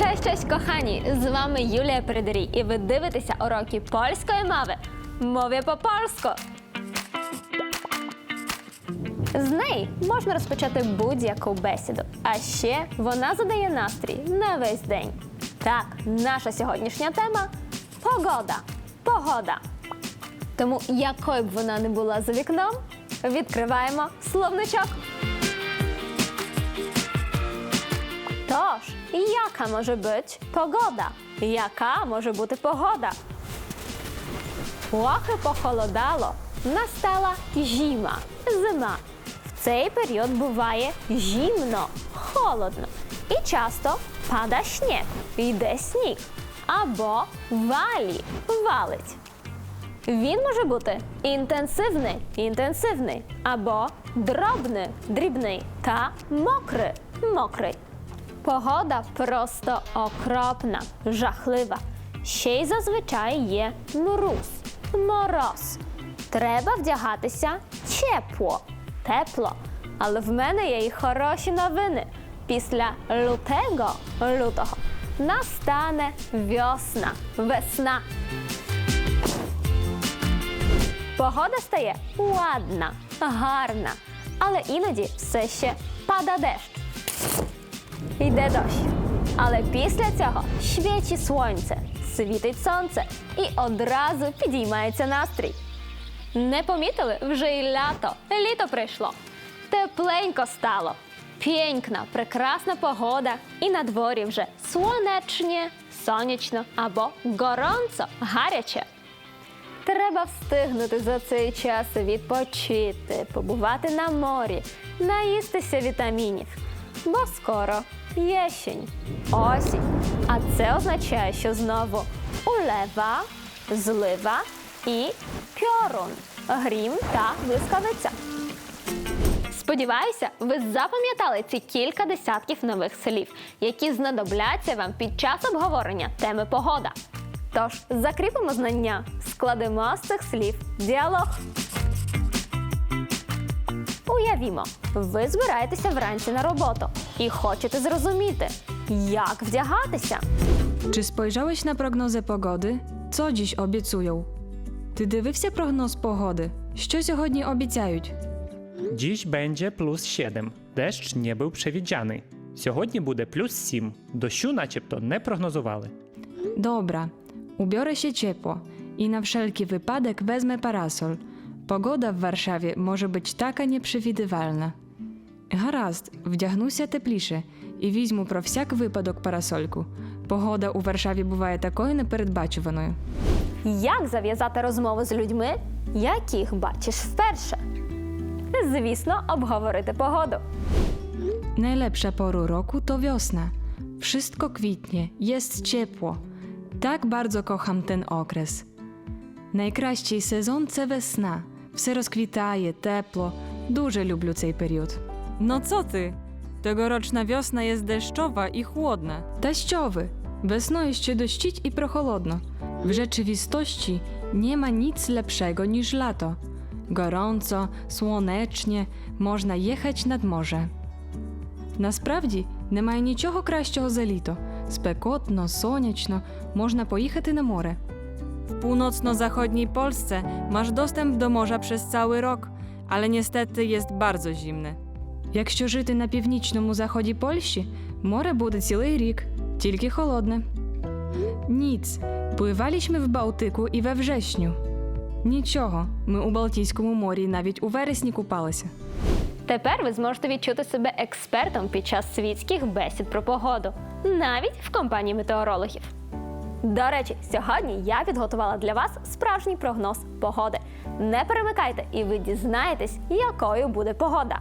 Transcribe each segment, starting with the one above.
Cześć, kochani! Z wami Юлія Передерій, і ви дивитеся уроки польської мови. Мові по польську. З неї можна розпочати будь-яку бесіду. А ще вона задає настрій на весь день. Так, наша сьогоднішня тема погода. Погода. Тому, якою б вона не була за вікном, відкриваємо словничок. Тож, яка може бути погода? Яка може бути погода? Трохи похолодало, настала зима, зима. В цей період буває зимно, холодно і часто пада сніг, йде сніг або валі, валить. Він може бути інтенсивний, інтенсивний, або дробний, дрібний та мокрий, мокрий. Погода просто окропна, жахлива. Ще й зазвичай є мороз, мороз. Треба вдягатися тепло, тепло. Але в мене є й хороші новини. Після лютого, лютого настане весна, весна. Погода стає ладна, гарна, але іноді все ще пада дощ. Йде дощ. Але після цього свічить сонце, світить сонце і одразу підіймається настрій. Не помітили вже й лято. Літо прийшло. Тепленько стало. Пєнькна, прекрасна погода, і на дворі вже сонячне, сонячно або горонцо, гаряче. Треба встигнути за цей час відпочити, побувати на морі, наїстися вітамінів. Бо скоро єщень, осінь. А це означає, що знову улева, злива і пьорун, грім та блискавиця. Сподіваюся, ви запам'ятали ці кілька десятків нових слів, які знадобляться вам під час обговорення теми погода. Тож закріпимо знання, складемо з цих слів діалог. Уявімо, ви збираєтеся вранці на роботу і хочете зрозуміти, як вдягатися. Чи spojrzałeś na prognozę pogody? Co dziś obiecują? Ти дивився прогноз погоди? Що сьогодні обіцяють? Dziś będzie plus 7. Deszcz nie był przewidziany. Сьогодні буде плюс 7. Дощу начебто не прогнозували. Dobra, ubiorę się ciepło i na wszelki wypadek wezmę parasol. Pogoda w Warszawie może być taka nieprzewidywalna. Гаразд, вдягнуся тепліше і візьму про всяк випадок парасольку. Погода у Варшаві буває такою непередбачуваною. Як зав'язати розмову з людьми, яких бачиш вперше? Звісно, обговорити погоду. Najlepsza pora roku to wiosna. Wszystko kwitnie, jest ciepło. Tak bardzo kocham ten okres. Найкращий сезон це весна. Все розквітає, тепло. Дуже люблю цей період. No co ty? Tegoroczna wiosna jest deszczowa i chłodna. Та що ви? Весною ще дощить і прохолодно. В rzeczywistości nie ma nic lepszego niż lato. Gorąco, słonecznie, можна їхати над море. Насправді немає нічого кращого за літо. Спекотно, сонячно, можна поїхати на море. W północno-zachodniej Polsce masz dostęp do morza przez cały rok, ale niestety jest bardzo zimny. Якщо жити на північному заході Польщі, море буде цілий рік, тільки холодне. Ніц, пливаліśmy в Балтику і we wrześniu. Нічого, ми у Балтійському морі навіть у вересні купалися. Тепер ви зможете відчути себе експертом під час світських бесід про погоду, навіть в компанії метеорологів. До речі, сьогодні я підготувала для вас справжній прогноз погоди. Не перемикайте, і ви дізнаєтесь, якою буде погода.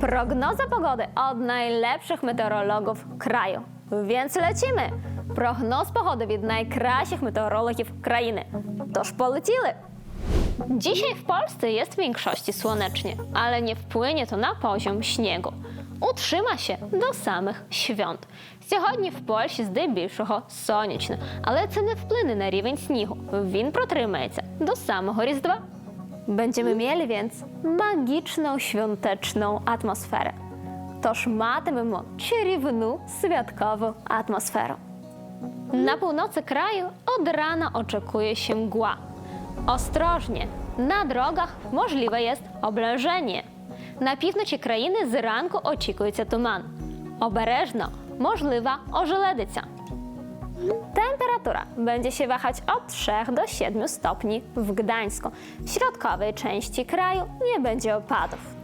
Прогноза погоди од найлепших метеорологів краю. Więc lecimy! Прогноз погоди від найкращих метеорологів країни. Tож полетіли! Dzisiaj w Polsce jest w większości słonecznie, ale nie wpłynie to na poziom śniegu. Utrzyma się do samych świąt. Сьогодні в Польщі здебільшого сонячно, але це не вплине на рівень снігу. Він протримається до самого Різдва. Będziemy mieli więc magiczną świąteczną atmosferę. тож матимемо чарівну святкову атмосферу. Na północy kraju od rana oczekuje się mgła. Ostrożnie, na drogach możliwe jest oblężenie. Na півночі країни зранку очікується туман. Обережно можлива ожеледиця. Temperatura będzie się wahać od 3 do 7 stopni w Gdańsku. W środkowej części kraju nie będzie opadów,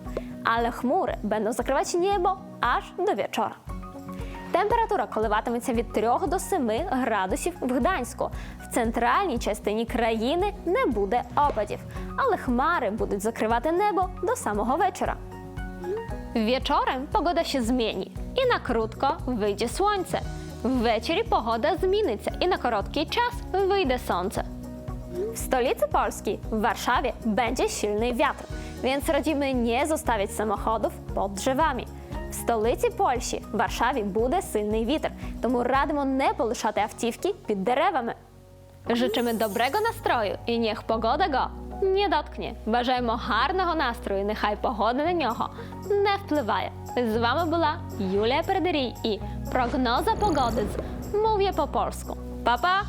ale chmury będą zakrywać niebo aż do wieczora. Температура коливатиметься від 3 до 7 градусів в Гданську. В центральній частині країни не буде опадів, але хмари будуть закривати небо до самого вечора. Wieczorem pogoda się zmieni i na krótko wyjdzie słońce. Wвечері pogoda zmienиться i na krótki czas wyjdzie słońce. W stolicy Polski, w Warszawie, będzie silny wiatr, więc radzimy nie zostawiać samochodów pod drzewami. Столиці Польщі, в Варшаві, буде сильний вітер, тому радимо не полишати автівки під деревами. Życzymy dobrego nastroju і niech pogoda go nie dotknie. Бажаємо гарного настрою, нехай погода на нього не впливає. З вами була Юлія Передерій і прогноза погоди з Mówię по польську. Па-па!